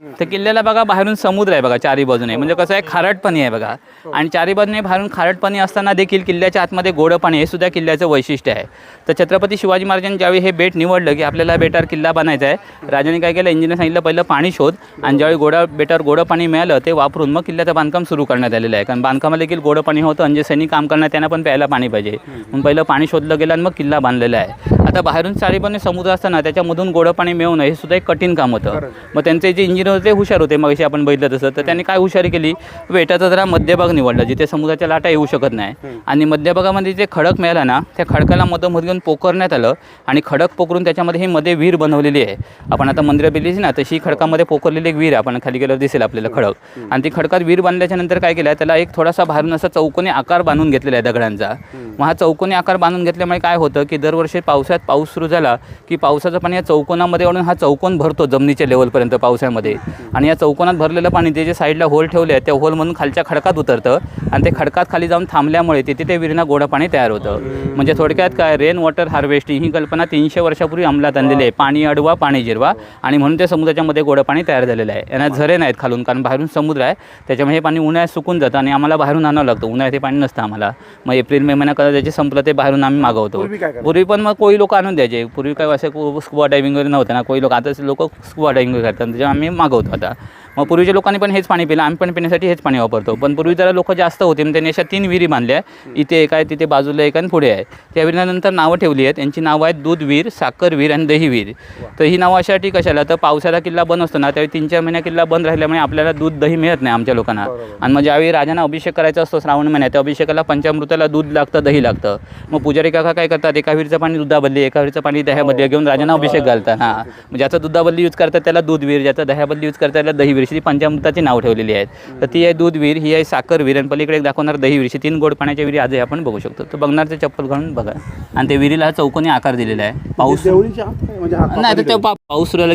तर किल्ल्याला बघा बाहेरून समुद्र आहे बघा चारी बाजूने. म्हणजे कसं आहे खारट पाणी आहे बघा. आणि चारी बाजूने बाहेरून खारट पाणी असताना देखील किल्ल्याच्या आतमध्ये गोडं पाणी हे सुद्धा किल्ल्याचं वैशिष्ट्य आहे. तर छत्रपती शिवाजी महाराजांनी ज्यावेळी हे बेट निवडलं की आपल्याला बेटावर किल्ला बनायचा आहे राजाने काय केलं? इंजिनियर सांगितलं पहिलं पाणी शोध. आणि ज्यावेळी गोडा बेटावर गोडं पाणी मिळालं ते वापरून मग किल्ल्याचं बांधकाम सुरू करण्यात आलेलं आहे. कारण बांधकामाला देखील गोडं पाणी होतं आणि जे सैनिक काम करणार त्यांना पण प्यायला पाणी पाहिजे. म्हणून पहिलं पाणी शोधलं गेलं आणि मग किल्ला बांधलेला आहे. आता बाहेरून चारीबाजूने समुद्र असताना त्याच्यामधून गोडं पाणी मिळवणं हे सुद्धा एक कठीण काम होतं. मग त्यांचे जे इंजिनियर होते ते हुशार होते मग आपण बघितलं तसं. तर त्यांनी काय हुशारी केली? बेटाचा जरा मध्यभाग निवडला जिथे समुद्राच्या लाटा येऊ शकत नाही. आणि मध्यभागामध्ये जे खडक मिळाला ना त्या खडकाला मधोमध घेऊन पोखरण्यात आलं आणि खडक पोखरून त्याच्यामध्ये ही मध्ये विहीर बनवलेली आहे. आपण आता मंदिरं बिलीची ना तशी खडकामध्ये पोखरलेली एक विहीर आपण खाली गेल्यावर दिसेल आपल्याला खडक. आणि ती खडकात विहीर बांधल्याच्या नंतर काय केलं त्याला एक थोडासा बाहेरून असा चौकोनी आकार बांधून घेतलेला आहे दगडांचा. मग हा चौकोनी आकार बांधून घेतल्यामुळे काय होतं की दरवर्षी पावसात पाऊस सुरू झाला की पावसाचं पाणी या चौकोनामध्ये ओढून हा चौकोन भरतो जमिनीच्या लेवलपर्यंत पावसामध्ये आणि या चौकोनात भरलेलं पाणी ते जे साईडला होल ठेवले आहे त्या होलमधून खालच्या खडकात उतरतं आणि ते खडकात खाली जाऊन थांबल्यामुळे तिथे ते विहिरीना गोडं पाणी तयार होतं. म्हणजे थोडक्यात काय रेन वॉटर हार्वेस्टिंग ही कल्पना तीनशे वर्षापूर्वी अंमलात आणलेली आहे. पाणी अडवा पाणी जिरवा आणि म्हणून ते समुद्राच्या मध्ये गोडं पाणी तयार झालेलं आहे. यांना झरे नाहीत खालून कारण बाहेरून समुद्र आहे. त्याच्यामुळे हे पाणी उन्हाळ्यात सुकून जातं आणि आम्हाला बाहेरून आणावं लागतं. उन्हाळ्यात हे पाणी नसतं आम्हाला. मग एप्रिल मे महिना कदा त्याचे संपलं ते बाहेरून आम्ही मागवतो. पूर्वी पण मग कोळी लोक आणून द्यायचे. पूर्वी काय असं स्कुबा डायव्हिंग वगैरे नव्हतं ना कोळी लोक. आताच लोक स्कुबा डायव्हिंग करतात. त्याच्यामुळे आम्ही मागवतो आता मग पूर्वीच्या लोकांनी पण हेच पाणी पिलं आम्ही पण पिण्यासाठी हेच पाणी वापरतो. पण पूर्वी जरा लोक जास्त होते मग त्यांनी अशा तीन विहिरी बांधल्या. इथे एक आहे तिथे बाजूला एक आणि पुढे आहे. त्या विहिरीनंतर नावं ठेवली आहेत. यांची नावं आहेत दूध विहीर साखर विहीर आणि दही विहीर. तर ही नावं अशासाठी कशाला तर पावसाळा किल्ला बंद असतो ना त्यावेळी तीन चार महिन्या किल्ला बंद राहिल्यामुळे आपल्याला दूध दही मिळत नाही आमच्या लोकांना. आणि मग ज्यावेळी राजांना अभिषेक करायचा असतो श्रावण महिन्यात त्या अभिषेकाला पंचामृताला दूध लागतं दही लागतं. मग पुजारी काका काय करतात एका विहिरीचं पाणी दुधाबदली एका विहिरीचं पाणी दह्याबदली घेऊन राजांना अभिषेक घालतात. हां. ज्याचं दुधाबदली यूज करतात त्याला दूध विहीर ज्याचं दह्याबदली यूज करतात त्याला दही विहीर अशी पंचामृताची नाव ठेवलेली आहेत. तर ती आहे दूध विहीर ही आहे साखर विहीर आणि पलीकडे एक दाखवणार दही विहीर. अशी तीन गोड पाण्याच्या विहिरी आजही आपण बघू शकतो. तर बघणार ते चप्पल घालून बघा. आणि त्या विहिरीला चौकोनी आकार दिलेला आहे. पाऊस? म्हणजे नाही तर ते पाऊस सुरू की